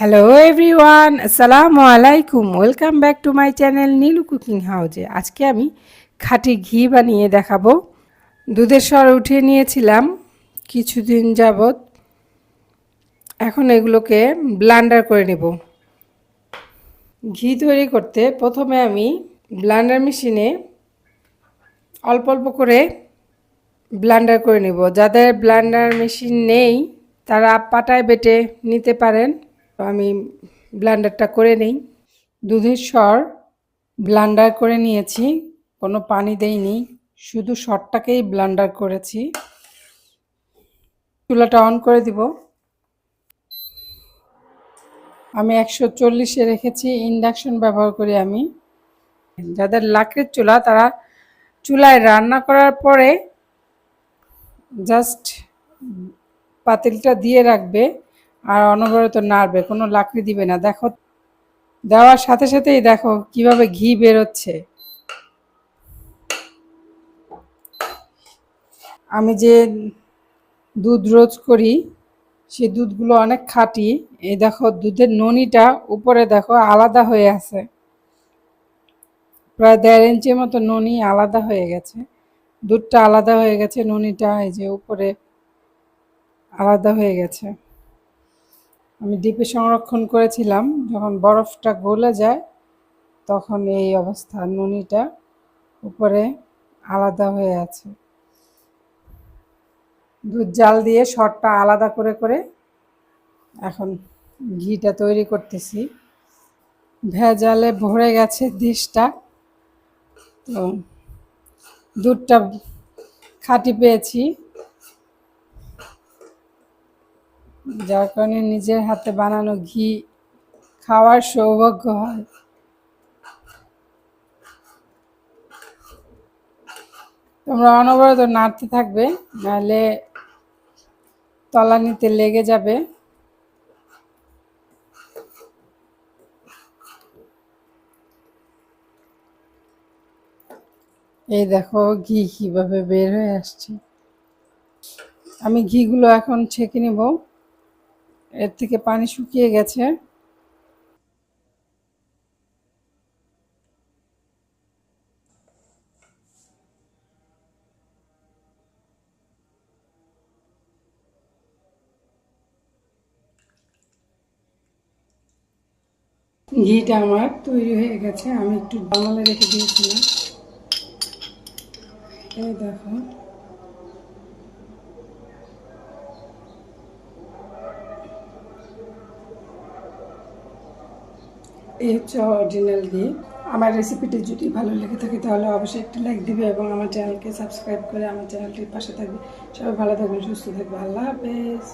Hello everyone আসসালামু আলাইকুম welcome back to my channel Nilu cooking হাউজে আজকে আমি খাঁটি ঘি বানিয়ে দেখাবো। দুধের স্বর উঠিয়ে নিয়েছিলাম কিছুদিন যাবৎ। এখন এগুলোকে ব্লান্ডার করে নেব। ঘি তৈরি করতে প্রথমে আমি ব্লান্ডার মেশিনে অল্প অল্প করে ব্লান্ডার করে নেব। যাদের ব্লান্ডার মেশিন নেই, তারা পাটায় বেটে নিতে পারেন। তো আমি ব্লান্ডারটা করে নেই। দুধের সর ব্লান্ডার করে নিয়েছি, কোনো পানি দেইনি, শুধু সরটাকেই ব্লান্ডার করেছি। চুলাটা অন করে দিব। আমি একশো চল্লিশে রেখেছি, ইন্ডাকশন ব্যবহার করি আমি। যাদের লাকড়ির চুলা, তারা চুলায় রান্না করার পরে জাস্ট পাতিলটা দিয়ে রাখবে। আর অনবরত নাড়বে, কোনো লাকড়ি দিবে না। দেখো, দেওয়ার সাথে সাথেই দেখো কীভাবে ঘি বেরোচ্ছে। আমি যে দুধ রোজ করি সেই দুধগুলো অনেক খাঁটি। এই দেখো, দুধের ননিটা উপরে দেখো আলাদা হয়ে আছে। প্রায় দেড় ইঞ্চির মতো ননি আলাদা হয়ে গেছে। দুধটা আলাদা হয়ে গেছে, ননিটা এই যে উপরে আলাদা হয়ে গেছে। আমি ডিপে সংরক্ষণ করেছিলাম। যখন বরফটা গলে যায়, তখন এই অবস্থা নুনিটা উপরে আলাদা হয়ে আছে। দুধ জাল দিয়ে শরটা আলাদা করে করে এখন ঘিটা তৈরি করতেছি। ভেজালে ভরে গেছে ডিশটা তো দুধটা খাঁটি পেয়েছি। যার কারণে নিজের হাতে বানানো ঘি খাওয়ার সৌভাগ্য হয়। তোমরা অনবরত নাড়তে থাকবে, নাহলে তলানিতে লেগে যাবে। এই দেখো ঘি কীভাবে বের হয়ে আসছে। আমি ঘিগুলো এখন ছেঁকে নেব। এর থেকে পানি শুকিয়ে গেছে। ঘিটা আমার তৈরি হয়ে গেছে। আমি একটু বাঙালে রেখে দিয়েছিলাম। এই দেখো। এই হচ্ছে অরিজিনাল ঘি আমার রেসিপিটি যদি ভালো লেগে থাকে তাহলে অবশ্যই একটি লাইক দিবে এবং আমার চ্যানেলকে সাবস্ক্রাইব করে আমার চ্যানেলটির পাশে থাকবে। সবাই ভালো থাকবেন, সুস্থ থাকবে আল্লাহ হাফেজ।